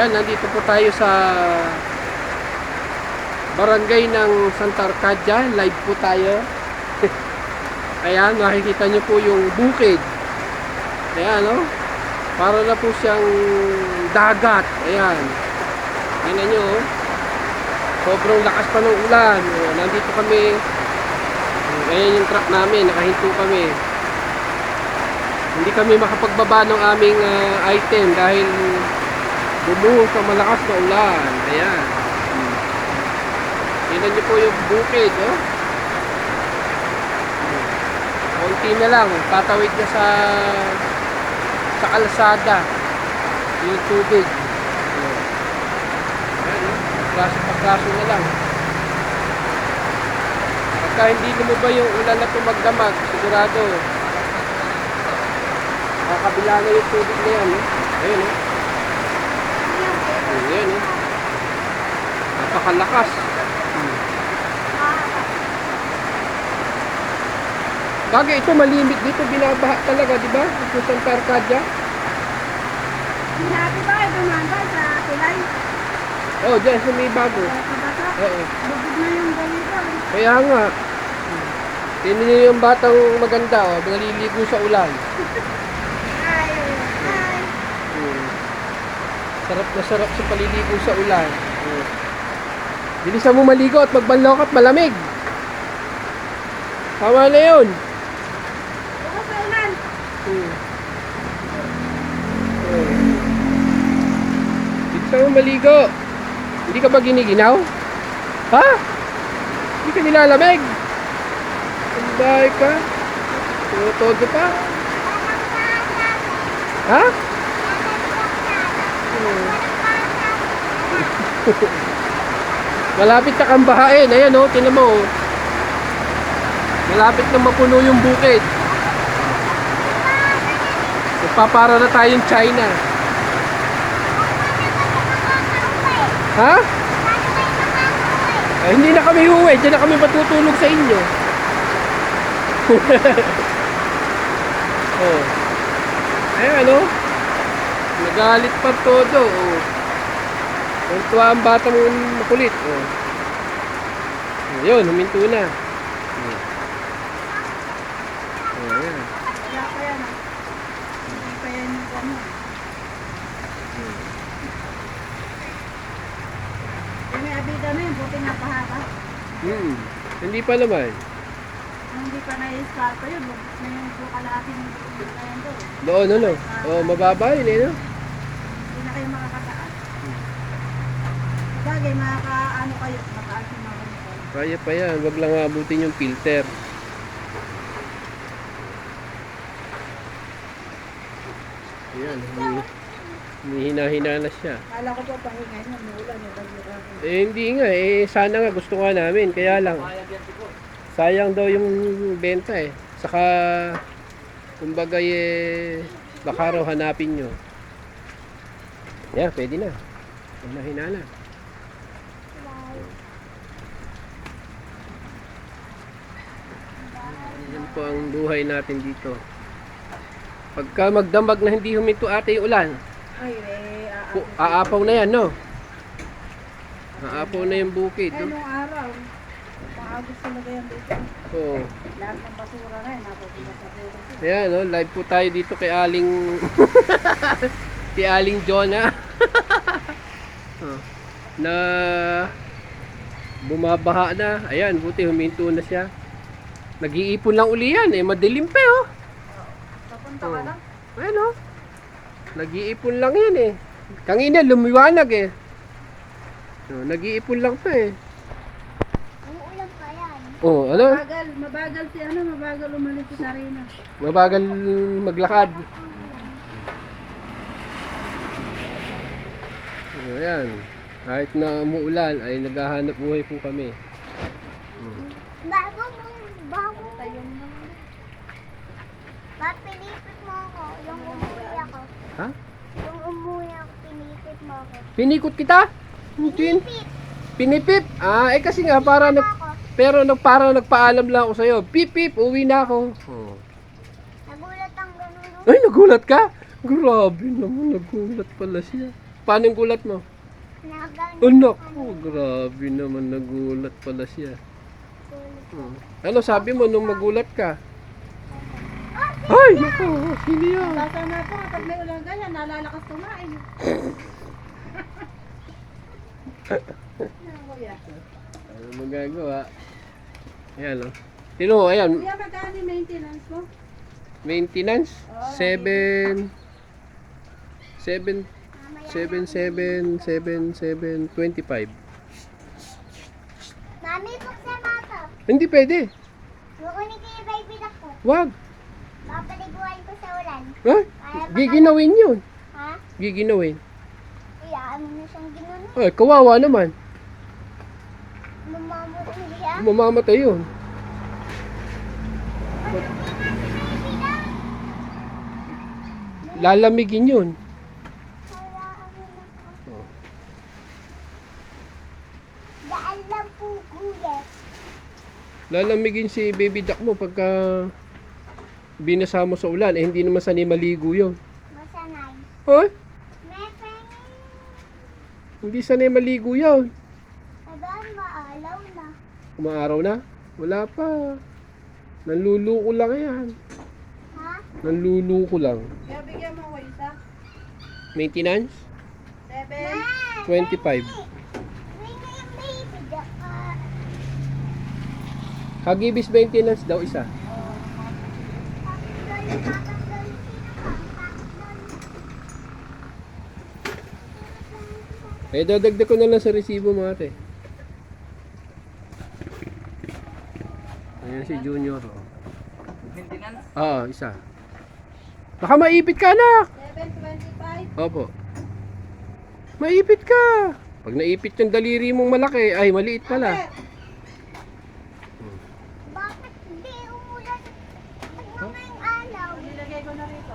Yan, nandito po tayo sa barangay ng Santa Arcadia. Live po tayo. Ayan, makikita nyo po yung bukid. Ayan, no? Para na po siyang dagat. Ayan. Tingnan nyo, oh. Sobrang lakas pa ng ulan. Oh, nandito kami. Ayan yung truck namin. Nakahinto kami. Hindi kami makapagbaba ng aming ah, item dahil bumuhos ang malakas na ulan. Ayan. Hmm. Tingnan niyo po yung bukid, oh. Hmm. Na lang, tatawid na sa sa kalsada yung tubig. Oh. Ayan, oh. Pagkaso, na lang. Pagka hindi lumaba yung ulan na tumagdamag, sigurado, kakabila na yung tubig na yan. Eh. Ayun, eh. Ayan, eh. Napakalakas. Hmm. Bagay ito malimit dito, binabaha talaga, di ba? Ito sa Arcadia. Sinabi ba ito manda sa tulay? Oh, dyan sa may bago. Oo. Bubog na yung ganito. Kaya nga. Niyo yung batang maganda, oh, naliligo sa ulan. Ay, ay. Hmm. Sarap na sarap sa paliligo sa ulan. Hmm. Bilisan mo maligo at magbanlaw at malamig. Tama na yun. Bukas na ulan. Hmm. Hmm. Bilisan mo maligo. Hindi ka ba giniginaw? Ha? Hindi ka nilalamig? Ang bahay ka? Tumotodo pa? Ha? Malapit na kang bahain. Ayan oh, tinan mo oh. Malapit na mapuno yung bukid. Magpapara na tayong China. Ha? Eh, hindi na kami uwi. Diyan na kami matutulog sa inyo. oh. Ayan ano? Nagalit pa todo. Oh. Tuntua ang batang makulit. Oh. Ayun, huminto na. Oh, ayan. Wala pa yan. Hindi pa yan ano. May abida na yun, buti nga pahaba. Hmm. Hindi pa naman. Hindi pa na-escalto yun, na yung kalating na yan doon. Doon, ano? Oh, mababa yun eh, no? Na kayo makakataas. Bagay, makaka-ano kayo, mataas yung mga ganito. Kaya pa yan. Wag lang abutin yung filter. Ayan. Humihina-hina na siya. Kala ko po pahingay mo, muulan yung bagyo Eh, hindi nga. Eh, sana nga gusto nga namin. Kaya lang. Sayang daw yung benta eh. Saka, kumbaga eh, baka raw hanapin nyo. Yeah, pwede na. Humihina na. Yan po ang buhay natin dito. Pagka magdamag na hindi huminto ate yung ulan, Ay, eh, pu- aapaw na yan, no? Aapaw na yung bukid, Eh, nung araw, paagos talaga yan dito. Oo. Lahat ng basura na napupunta sa pulo. Ayan, no? live po tayo dito kay Aling kay Aling Jonah. Oh, na bumabaha na. Ayan, buti huminto na siya. Nag-iipon lang uli yan eh, madilim pa oh. Papunta ka Oo. lang. Ayan oh. Nag-iipon lang yan eh. Kanina lumiwanag eh. Oh, nag-iipon lang pa eh. Umuulan pa yan. Oh, ano? Mabagal, mabagal si ano, mabagal umalis si Sarina. Mabagal maglakad. So, ayan. Kahit na umuulan ay naghahanap buhay po kami. Bago mo, bago Tayo mo. Papilipit mo ako. Yung umuwi ako. Ha? Yung umuwi ako, pinipit mo ako. Pinikot kita? Tin? Pip! Pinipip? Ah, eh kasi nga para nag pero nag para nagpaalam lang ako sa iyo. Pip pip, uwi na ako. Oh. Nagulat ang ganun. Ay, nagulat ka? Grabe naman, nagulat pala siya. Paano yung gulat mo? Anak ko, grabe naman nagulat pala siya. Hmm. Ano sabi mo nung magulat ka? Ay, naku, sino yan? Basta na po, kapag may ulang ganyan, nalalakas kumain. Ano? Ano magagawa? Ayan o. Sino mo, ayan, Kuya, magkano yung maintenance mo? maintenance? 7 7 7 7 7 7 25 Mami, buksan mo ito. Hindi pwede. Kukunin ko yung baby duck ko. Wag. Papaliguan ko sa ulan. Ha? Giginawin yun. Ha? Giginawin. Iyaan mo na siyang ginunin. Ay, kawawa naman. Mamamot niya. Mamamatay yun. Lalamigin yun. Hayaan mo na ako. Oh. Daan lang po, kuya. Lalamigin si baby duck mo pagka binasa mo sa ulan. Eh, hindi naman sanay maligo yun. Masanay. Mepeng. hindi sanay maligo yun. Tagaan maalaw na. Umaaraw na? Wala pa. Nanluluko lang yan. Ha? Nanluluko lang. Kaya bigyan mo ko isa. Maintenance? Seven. 25. Bring yung baby duck. ah. Hagibis maintenance daw isa. Eh, dadagdag ko na lang sa resibo mo ate. Ayan si Junior. Oh. Oo, isa. Baka maipit ka anak. Seven twenty-five. Opo. Maipit ka. Pag naipit yung daliri mong malaki, ay maliit pala. Bakit di umulan? Ba't mo ngayong alaw? Nilagay ko na rito.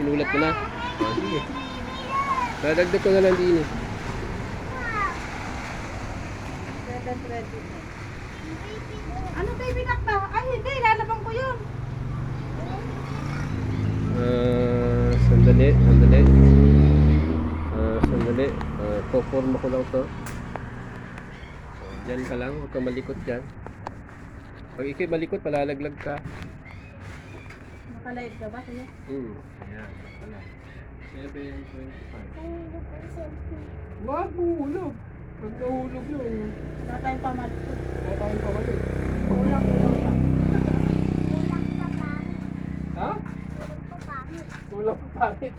Sinulat mo na. Oh, sige. Dadagdag ko na lang din eh. Ano duck ba? Ay hindi, lalabang ko yun. Ah, sandali, sandali. Ah, sandali. Ah, poporma ko lang to. Diyan ka lang, huwag kang malikot dyan. Pag ikay malikot, palalaglag ka. Nakalive ka ba? Kuya? Hmm. Ayan, wala. 7.25. Hindi ko selfie. Wag, mahulog. Pag nahulog yun, Wala tayong pamalikot. kakain pa kasi. Kulang, kulang pa. Ha? Kulang pa pangit.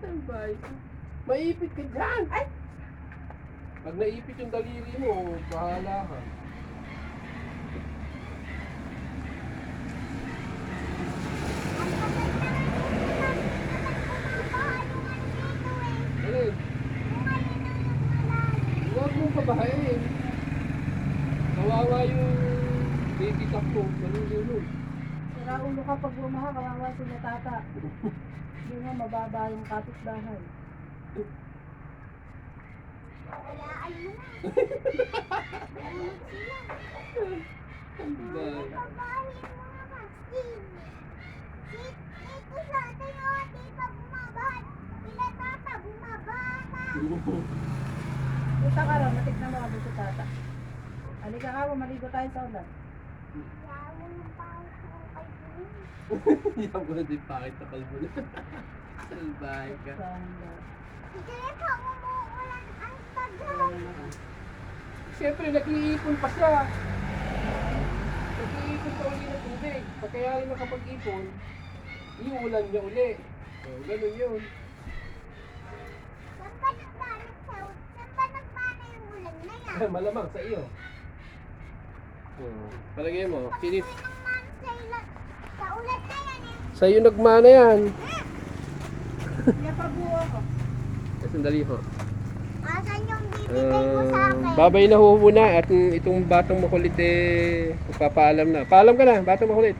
Ang bahay ko. Maipit ka dyan! Ay! Pag naipit yung daliri mo, bahala ka. Alin? Huwag mong pabahain. Kawawa yung baby duck ko. Malulunod. Sira ulo ka pag bumaha, kawawa sila tata. Hindi mo mababa yung kapitbahay. Walaan mo na. Ang bahay. Babahin mo naman. Steve. Steve, ito sa atin o. Di pa bumabahan. Sila tata, bumabahan. Punta ka raw, matiknan mo kami si tata. Halika ka, maligo tayo sa ulan. Yawo yung pangit Queen. Yan mo na din pakit na kalbo na. Salbahay ka. Sige pa, umuulan ang tagal. Siyempre, nag-iipon pa siya. Nag-iipon pa uli ng tubig. Pag kaya rin nakapag-ipon, iulan niya uli. So, ganun yun. Saan ba nagbanag sa Saan ba nagbanag yung ulan na yan? Malamang sa iyo. Hmm. Palagay mo, sinip. Sino man sa ilan? Sa ulan na yan eh. Sa iyo nagmana yan. Kaya pabuo ko. Eh, Sandali ho. Asan yung bibigay mo sa akin? babay na ho muna at itong batang makulit eh, magpapaalam na. Paalam ka na, batang makulit.